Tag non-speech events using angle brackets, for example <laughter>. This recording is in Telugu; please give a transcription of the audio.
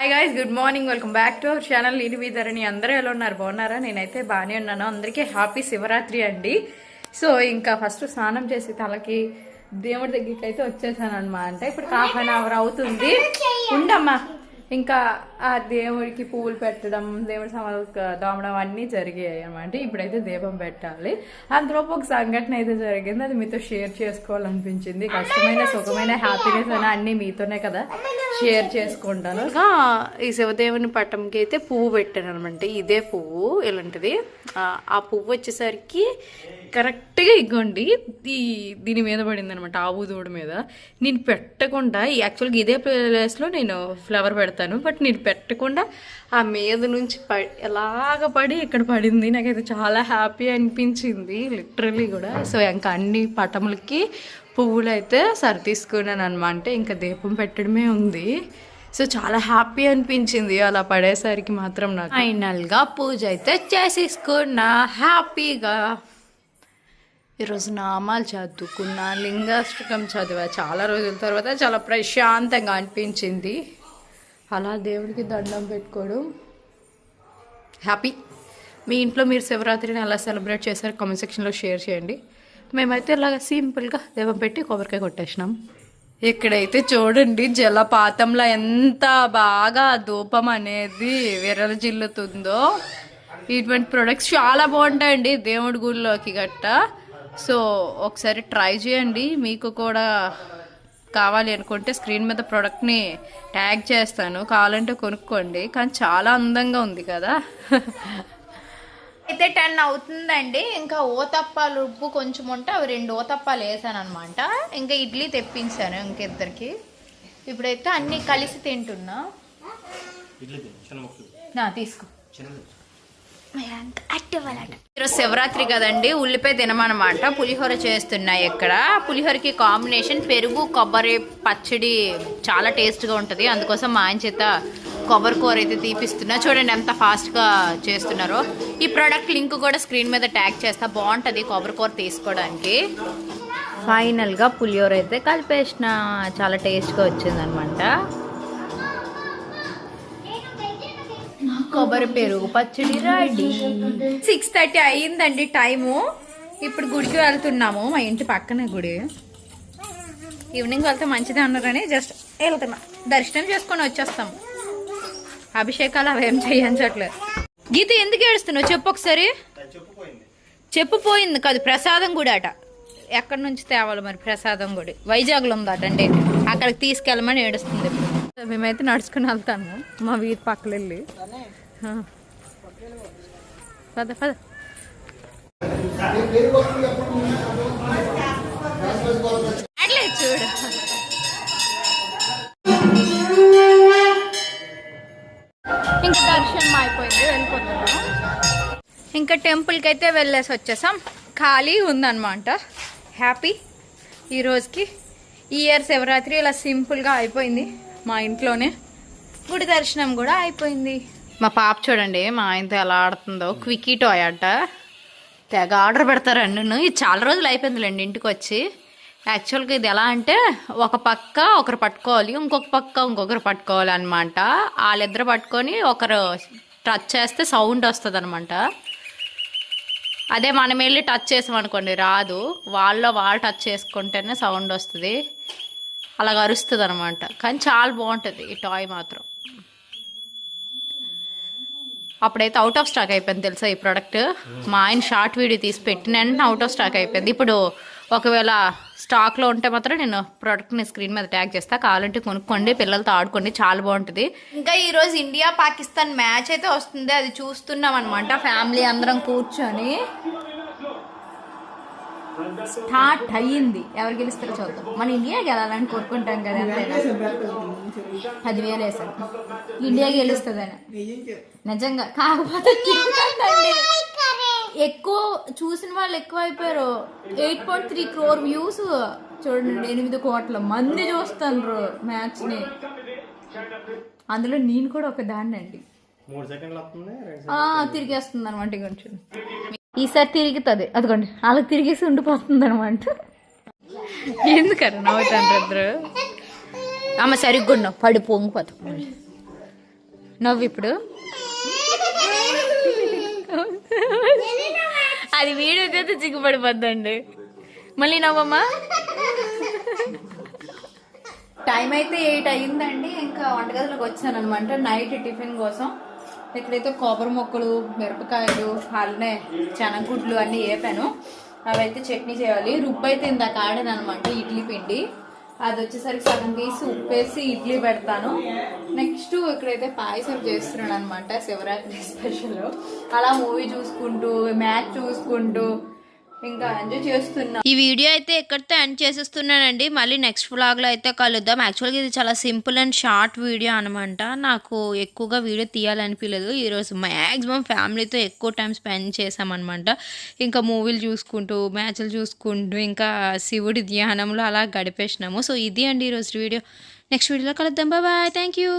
Hi guys good morning welcome back to our channel నేను మీ ధరణి అందరూ ఎలా ఉన్నారు? బాగున్నారా? నేనైతే బాగానే ఉన్నాను. అందరికీ హ్యాపీ శివరాత్రి అండి. సో ఇంకా ఫస్ట్ స్నానం చేసి తలకి దేవుడి దగ్గరికి అయితే వచ్చేసాను అనమాట ఇప్పుడు హాఫ్ అన్ అవర్ అవుతుంది. ఉండమ్మా. ఇంకా ఆ దేవుడికి పువ్వులు పెట్టడం దేవుడి సమాధి దోమడం అన్నీ జరిగాయి అనమాట ఇప్పుడైతే దీపం పెట్టాలి. అందులోపు ఒక సంఘటన అయితే జరిగింది. అది మీతో షేర్ చేసుకోవాలనిపించింది. కష్టమైన సుఖమైన హ్యాపీనెస్ అని అన్నీ మీతోనే కదా. షేర్ చేసుకుంటాను. ఇంకా ఈ శివదేవుని పట్టంకి అయితే పువ్వు పెట్టాను అనమాట ఇదే పువ్వు ఇలాంటిది. ఆ, పువ్వు వచ్చేసరికి కరెక్ట్గా ఇగ్గోండి దీని మీద పడింది అనమాట ఆవు దూడ మీద. నేను పెట్టకుండా యాక్చువల్గా ఇదే ప్లేస్లో నేను ఫ్లవర్ పెడతాను బట్ నేను పెట్టకుండా ఆ మీద నుంచి ప ఎలాగ పడి ఇక్కడ పడింది నాకైతే చాలా హ్యాపీ అనిపించింది లిటరలీ కూడా. సో ఇంకా అన్ని పటములకి పువ్వులు అయితే సరి తీసుకున్నాను అనమాట ఇంకా దీపం పెట్టడమే ఉంది. సో చాలా హ్యాపీ అనిపించింది అలా పడేసరికి మాత్రం నాకు. ఫైనల్గా పూజ అయితే చేసేసుకున్నా. హ్యాపీగా. ఈరోజు నామాలు చదువుకున్నా లింగాష్టకం చదివా. చాలా రోజుల తర్వాత చాలా ప్రశాంతంగా అనిపించింది. అలా దేవుడికి దండం పెట్టుకోవడం హ్యాపీ. మీ ఇంట్లో మీరు శివరాత్రిని ఎలా సెలబ్రేట్ చేశారు కామెంట్ సెక్షన్లో షేర్ చేయండి. మేమైతే ఇలాగ సింపుల్గా దేవం పెట్టి కొబ్బరికాయ కొట్టేసినాం. ఇక్కడైతే చూడండి జలపాతంలో ఎంత బాగా ధూపం అనేది విరలజిల్లుతుందో ఇటువంటి ప్రొడక్ట్స్ చాలా బాగుంటాయండి దేవుడి గుళ్ళోకి గట్ట. సో ఒకసారి ట్రై చేయండి. మీకు కూడా కావాలి అనుకుంటే స్క్రీన్ మీద ప్రోడక్ట్ని ట్యాగ్ చేస్తాను. కావాలంటే కొనుక్కోండి. కానీ చాలా అందంగా ఉంది కదా. <laughs> అయితే టెన్ అవుతుందండి. ఇంకా ఓతప్పాలు ఉప్పు కొంచెం ఉంటే అవి రెండు ఓతప్పాలు వేసాను అనమాట ఇంకా ఇడ్లీ తెప్పించాను ఇంకిద్దరికి. ఇప్పుడైతే అన్నీ కలిసి తింటున్నా. తీసుకో. ఈరోజు శివరాత్రి కదండి ఉల్లిపాయ తినమనమాట పులిహోర చేస్తున్నాయి ఇక్కడ. పులిహోరకి కాంబినేషన్ పెరుగు కొబ్బరి పచ్చడి చాలా టేస్ట్గా ఉంటుంది. అందుకోసం మా ఆయన చేత కొబ్బరి కూర అయితే తీపిస్తున్నా. చూడండి ఎంత ఫాస్ట్గా చేస్తున్నారో. ఈ ప్రోడక్ట్ లింక్ కూడా స్క్రీన్ మీద ట్యాగ్ చేస్తా. బాగుంటుంది కొబ్బరి కూర తీసుకోవడానికి ఫైనల్గా పులిహోర అయితే కలిపేసిన. చాలా టేస్ట్గా వచ్చిందనమాట. కొబ్బరి పెరుగు పచ్చడి రెడీ సిక్స్ థర్టీ అయ్యిందండి టైము. ఇప్పుడు గుడికి వెళ్తున్నాము. మా ఇంటి పక్కనే గుడి. ఈవినింగ్ వెళ్తే మంచిది అన్నారని జస్ట్ వెళ్తున్నా. దర్శనం చేసుకొని వచ్చేస్తాం అభిషేకాలు అవేం చేయించట్లేదు. గీత ఎందుకు ఏడుస్తున్నావు? చెప్పు ఒకసారి. చెప్పుపోయింది చెప్పు పోయింది కాదు ప్రసాదం గుడి అట. ఎక్కడి నుంచి తేవాలి మరి ప్రసాదం గుడి? వైజాగ్లో ఉందటండి అక్కడికి తీసుకెళ్ళమని ఏడుస్తుంది. మేమైతే నడుచుకుని వెళ్తాము. మా వీధి పక్కన వెళ్ళి. పద పద. అట్లే చూడు. టెంపుల్కి అయితే వెళ్ళేసి వచ్చేసాం. ఖాళీ ఉందన్నమాట. హ్యాపీ. ఈరోజుకి ఈ ఇయర్ శివరాత్రి ఇలా సింపుల్గా అయిపోయింది మా ఇంట్లోనే. గుడి దర్శనం కూడా అయిపోయింది. మా పాప చూడండి మా ఆయనతో ఎలా ఆడుతుందో. క్విక్కీ టాయ్ అంట. తెగ ఆర్డర్ పెడతారండి నన్ను. ఇది చాలా రోజులు అయిపోయిందిలేండి ఇంటికి వచ్చి యాక్చువల్గా ఇది ఎలా అంటే ఒక పక్క ఒకరు పట్టుకోవాలి ఇంకొక పక్క ఇంకొకరు పట్టుకోవాలి అనమాట వాళ్ళిద్దరు పట్టుకొని ఒకరు టచ్ చేస్తే సౌండ్ వస్తుంది అనమాట అదే మనం వెళ్ళి టచ్ చేసామనుకోండి రాదు. వాళ్ళలో వాళ్ళు టచ్ చేసుకుంటేనే సౌండ్ వస్తుంది. అలాగ అరుస్తుంది అనమాట కానీ చాలా బాగుంటుంది ఈ టాయ్ మాత్రం. అప్పుడైతే అవుట్ ఆఫ్ స్టాక్ అయిపోయింది తెలుసా ఈ ప్రోడక్ట్ మా ఆయన షార్ట్ వీడియో తీసి పెట్టిన వెంటనే అవుట్ ఆఫ్ స్టాక్ అయిపోయింది. ఇప్పుడు ఒకవేళ స్టాక్లో ఉంటే మాత్రం నేను ప్రోడక్ట్ని స్క్రీన్ మీద ట్యాగ్ చేస్తా. కావాలంటే కొనుక్కోండి పిల్లలతో ఆడుకోండి చాలా బాగుంటుంది. ఇంకా ఈ రోజు ఇండియా పాకిస్తాన్ మ్యాచ్ అయితే వస్తుంది అది చూస్తున్నాం అనమాట ఫ్యామిలీ అందరం కూర్చొని స్టార్ట్ అయ్యింది. ఎవరు గెలుస్తారో చూద్దాం. మన ఇండియా గెలాలని కోరుకుంటాం కదా పదివేలు వేసాను ఇండియా గెలుస్తుందని. నిజంగా. కాకపోతే. <laughs> ఎక్కువ చూసిన వాళ్ళు ఎక్కువ అయిపోయారు eight point three crore views. చూడండి ఎనిమిది కోట్ల మంది చూస్తున్నారు మ్యాచ్ని అందులో నేను కూడా ఒక దాన్ని అండి. తిరిగేస్తుంది అనమాట కొంచెం ఈసారి తిరుగుతుంది. అదిగోండి అలా తిరిగేసి ఉండిపోతుంది అనమాట ఎందుకని నవ్వుతాను ఇద్దరు? అమ్మ సరిగ్గా ఉన్నావు పడి పొంగిపోతాం నవ్వు ఇప్పుడు. అది వీడియో చేస్తే చిక్కుపడిపోద్దండి. మళ్ళీ నవ్వమ్మా. టైం అయితే ఎయిట్ అయ్యిందండి. ఇంకా వంటగదిలోకి వచ్చాను అనమాట నైట్ టిఫిన్ కోసం. ఇక్కడైతే కొబ్బరి మొక్కలు మిరపకాయలు అలానే శనగగుడ్లు అన్నీ వేపాను అవైతే చట్నీ చేయాలి. రుబ్బు అయితే ఇందాక ఆడాను అనమాట ఇడ్లీ పిండి. అది వచ్చేసరికి సగం తీసి ఉప్పేసి ఇడ్లీ పెడతాను. నెక్స్ట్ ఇక్కడైతే పాయసం చేస్తున్నాను అనమాట శివరాత్రి <laughs> స్పెషల్. అలా మూవీ చూసుకుంటూ మ్యాచ్ చూసుకుంటూ ఇంకా ఎంజాయ్ చేస్తున్నా. ఈ వీడియో అయితే ఎక్కడితో ఎండ్ చేసేస్తున్నానండి. మళ్ళీ నెక్స్ట్ వ్లాగ్లో అయితే కలుద్దాం. యాక్చువల్గా ఇది చాలా సింపుల్ అండ్ షార్ట్ వీడియో అనమాట నాకు ఎక్కువగా వీడియో తీయాలనిపించలేదు ఈరోజు మ్యాక్సిమం ఫ్యామిలీతో ఎక్కువ టైం స్పెండ్ చేసామన్నమాట ఇంకా మూవీలు చూసుకుంటూ మ్యాచ్లు చూసుకుంటూ ఇంకా శివుడి ధ్యానంలో అలా గడిపేసినాము. సో ఇది అండి ఈరోజు వీడియో. నెక్స్ట్ వీడియోలో కలుద్దాం. Bye thank you